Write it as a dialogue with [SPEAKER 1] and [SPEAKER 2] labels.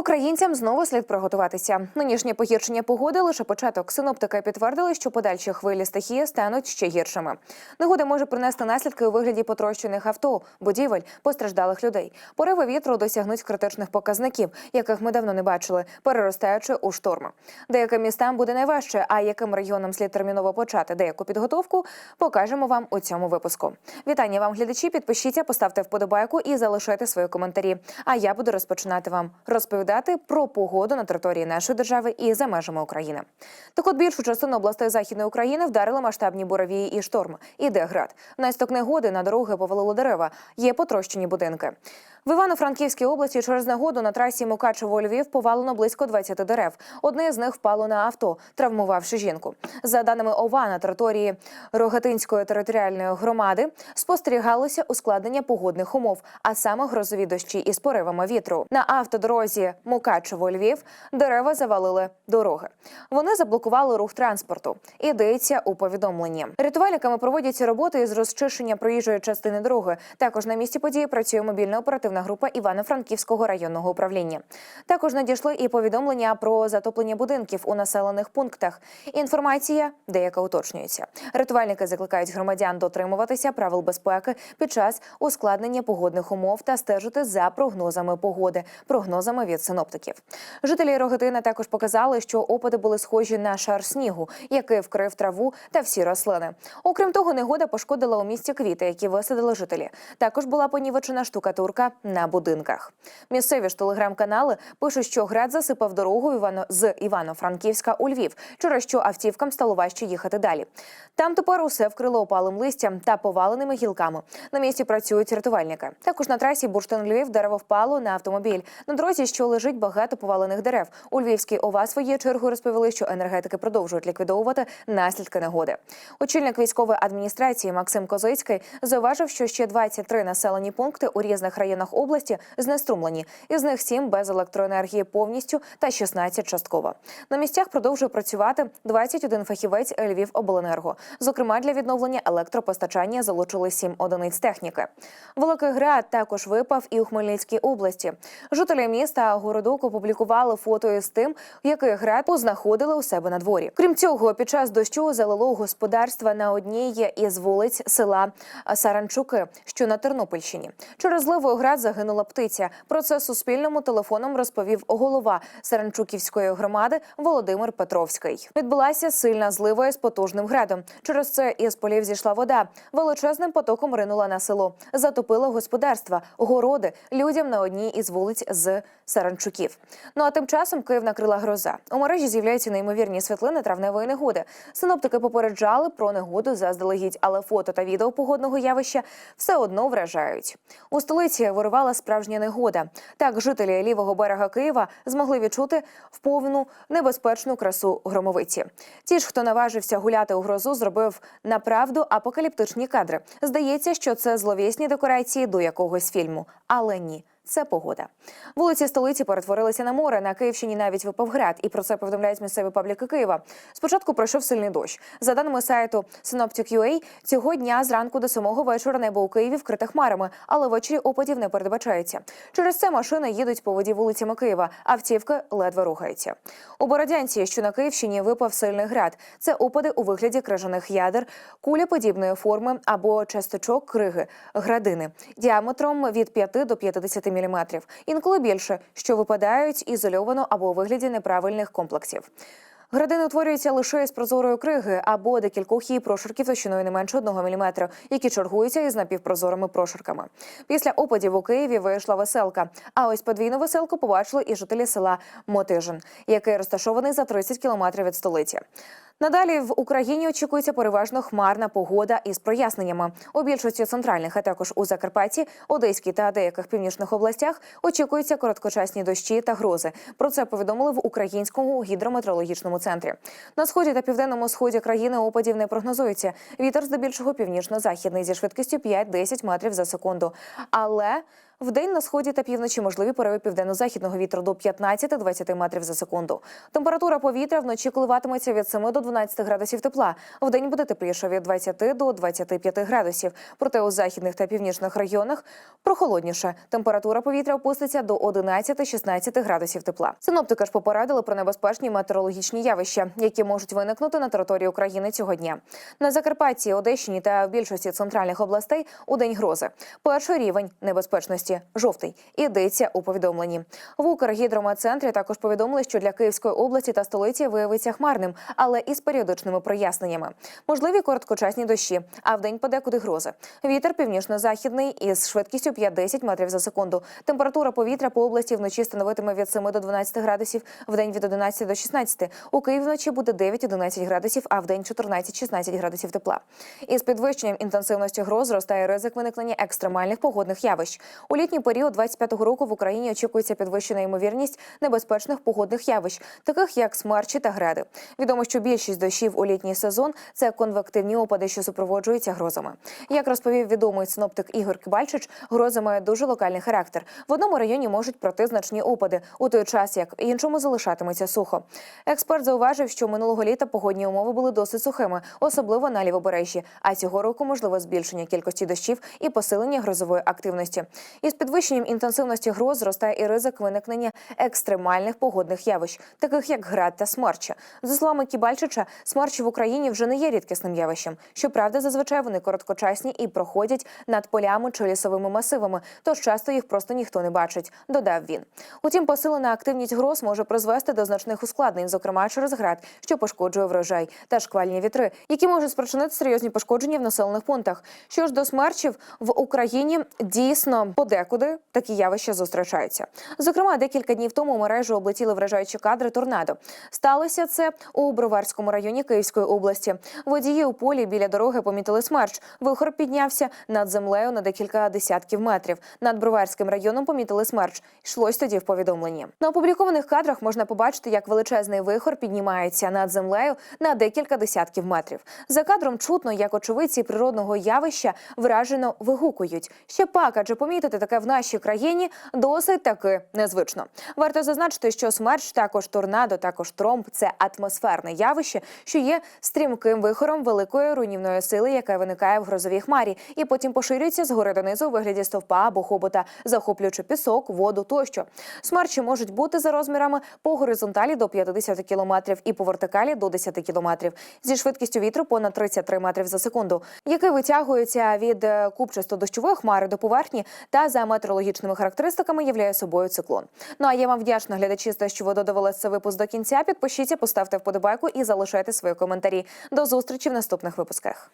[SPEAKER 1] Українцям знову слід приготуватися. Нинішнє погіршення погоди лише початок. Синоптики підтвердили, що подальші хвилі стихії стануть ще гіршими. Негода може принести наслідки у вигляді потрощених авто, будівель, постраждалих людей. Пориви вітру досягнуть критичних показників, яких ми давно не бачили, переростаючи у шторми. Деяким містам буде найважче, а яким регіонам слід терміново почати деяку підготовку, покажемо вам у цьому випуску. Вітання вам, глядачі. Підпишіться, поставте вподобайку і залишайте свої коментарі. А я буду розпочинати вам розповідати про погоду на території нашої держави і за межами України. Так от більшу частину областей західної України вдарили масштабні буровії і шторм. Іде град. Внаслідок негоди на дороги повалило дерева. Є потрощені будинки. В Івано-Франківській області через негоду на трасі Мукачево Львів повалено близько 20 дерев. Одне з них впало на авто, травмувавши жінку. За даними ОВА, на території Рогатинської територіальної громади спостерігалося ускладнення погодних умов, а саме грозові дощі із поривами вітру. На автодорозі Мукачево Львів дерева завалили дороги. Вони заблокували рух транспорту. Ідеться у повідомленні. Рятувальниками проводяться роботи із розчищення проїжджої частини дороги. Також на місці події працює мобільна оперативна група Івано-Франківського районного управління. Також надійшли і повідомлення про затоплення будинків у населених пунктах. Інформація деяка уточнюється. Рятувальники закликають громадян дотримуватися правил безпеки під час ускладнення погодних умов та стежити за прогнозами погоди, прогнозами від синоптиків. Жителі Рогатина також показали, що опади були схожі на шар снігу, який вкрив траву та всі рослини. Окрім того, негода пошкодила у місті квіти, які висадили жителі. Також була понівечена штукатурка на будинках. Місцеві ж телеграм-канали пишуть, що град засипав дорогу Івано з Івано-Франківська у Львів, через що автівкам стало важче їхати далі. Там тепер усе вкрило опалим листям та поваленими гілками. На місці працюють рятувальники. Також на трасі бурштин Львів дерево впало на автомобіль. На дорозі, що лежить багато повалених дерев. У Львівській ОВА своєю чергою розповіли, що енергетики продовжують ліквідовувати наслідки негоди. Очільник військової адміністрації Максим Козицький зауважив, що ще 23 населені пункти у різних районах області знеструмлені. Із них 7 без електроенергії повністю та 16 частково. На місцях продовжує працювати 21 фахівець Львівобленерго. Зокрема, для відновлення електропостачання залучили 7 одиниць техніки. Великий град також випав і у Хмельницькій області. Жителі міста Городок опублікували фото із тим, який град познаходили у себе на дворі. Крім цього, під час дощу залило господарства на одній із вулиць села Саранчуки, що на Тернопільщині. Через зливу град загинула птиця. Про це суспільному телефоном розповів голова Саранчуківської громади Володимир Петровський. Відбулася сильна злива із потужним градом. Через це із полів зійшла вода. Величезним потоком ринула на село, затопила господарства, городи людям на одній із вулиць з Саранчуків. Ну а тим часом Київ накрила гроза. У мережі з'являються неймовірні світлини травневої негоди. Синоптики попереджали про негоду заздалегідь, але фото та відео погодного явища все одно вражають. У столиці вирувала справжня негода. Так, жителі лівого берега Києва змогли відчути вповну небезпечну красу громовиці. Ті ж, хто наважився гуляти у грозу, зробив направду апокаліптичні кадри. Здається, що це зловісні декорації до якогось фільму, але ні. Це погода. Вулиці столиці перетворилися на море. На Київщині навіть випав град, і про це повідомляють місцеві пабліки Києва. Спочатку пройшов сильний дощ. За даними сайту Synoptic.ua, цього дня зранку до самого вечора небо у Києві вкрите хмарами, але ввечері опадів не передбачається. Через це машини їдуть по воді вулицями Києва, автівки ледве рухаються. У Бородянці, що на Київщині, випав сильний град. Це опади у вигляді крижаних ядер, кулеподібної форми або часточок криги, градини діаметром від 5 до 50 мм інколи більше, що випадають ізольовано або у вигляді неправильних комплексів. Градини утворюються лише із прозорої криги або декількох її прошарків товщиною не менше 1 мм, які чергуються із напівпрозорими прошарками. Після опадів у Києві вийшла веселка. А ось подвійну веселку побачили і жителі села Мотижин, який розташований за 30 кілометрів від столиці. Надалі в Україні очікується переважно хмарна погода із проясненнями. У більшості центральних, а також у Закарпатті, Одеській та деяких північних областях очікуються короткочасні дощі та грози. Про це повідомили в українському гідрометеорологічному центрі. На сході та південному сході країни опадів не прогнозується. Вітер здебільшого північно-західний зі швидкістю 5-10 метрів за секунду. Але Вдень на сході та півночі можливі пориви південно-західного вітру до 15-20 метрів за секунду. Температура повітря вночі коливатиметься від 7 до 12 градусів тепла. Вдень буде тепліше від 20 до 25 градусів. Проте у західних та північних районах прохолодніше. Температура повітря опуститься до 11-16 градусів тепла. Синоптики ж попередили про небезпечні метеорологічні явища, які можуть виникнути на території України цього дня. На Закарпатті, Одещині та в більшості центральних областей у день грози. Перший рівень небезпечності жовтий. Ідеться у повідомленні. В Укргідрометцентрі також повідомили, що для Київської області та столиці виявиться хмарним, але із періодичними проясненнями. Можливі короткочасні дощі, а вдень подекуди грози. Вітер північно-західний із швидкістю 5-10 метрів за секунду. Температура повітря по області вночі становитиме від 7 до 12 градусів, вдень від 11 до 16. У Києві вночі буде 9-11 градусів, а вдень 14-16 градусів тепла. Із підвищенням інтенсивності гроз зростає ризик виникнення екстремальних погодних явищ. У літній період 25-го року в Україні очікується підвищена ймовірність небезпечних погодних явищ, таких як смерчі та гради. Відомо, що більшість дощів у літній сезон це конвективні опади, що супроводжуються грозами. Як розповів відомий синоптик Ігор Кибальчич, грози мають дуже локальний характер. В одному районі можуть пройти значні опади, у той час як іншому залишатиметься сухо. Експерт зауважив, що минулого літа погодні умови були досить сухими, особливо на лівобережжі. А цього року можливо збільшення кількості дощів і посилення грозової активності. Із підвищенням інтенсивності гроз зростає і ризик виникнення екстремальних погодних явищ, таких як град та смерча. За словами Кібальчича, смерчі в Україні вже не є рідкісним явищем. Щоправда, зазвичай вони короткочасні і проходять над полями чи лісовими масивами, тож часто їх просто ніхто не бачить. Додав він. Утім, посилена активність гроз може призвести до значних ускладнень, зокрема через град, що пошкоджує врожай, та шквальні вітри, які можуть спричинити серйозні пошкодження в населених пунктах. Що ж до смерчів в Україні дійсно подекуди такі явища зустрічаються. Зокрема, декілька днів тому мережу облетіли вражаючі кадри торнадо. Сталося це у Броварському районі Київської області. Водії у полі біля дороги помітили смерч. Вихор піднявся над землею на декілька десятків метрів. Над Броварським районом помітили смерч. Йшлось тоді в повідомленні. На опублікованих кадрах можна побачити, як величезний вихор піднімається над землею на декілька десятків метрів. За кадром чутно, як очевидці природного явища вражено вигукують. Ще пак, адже помітити таке в нашій країні досить таки незвично. Варто зазначити, що смерч, також торнадо, також тромб це атмосферне явище, що є стрімким вихором великої руйнівної сили, яка виникає в грозовій хмарі, і потім поширюється згори донизу у вигляді стовпа або хобота, захоплюючи пісок, воду тощо. Смерчі можуть бути за розмірами по горизонталі до 50 км і по вертикалі до 10 км зі швидкістю вітру понад 33 метрів за секунду, який витягується від е, купчасто-дощової хмари до поверхні та за метрологічними характеристиками являє собою циклон. Ну а я вам вдячна глядачі, за що ви додавали цей випуск до кінця. Підпишіться, поставте вподобайку і залишайте свої коментарі. До зустрічі в наступних випусках.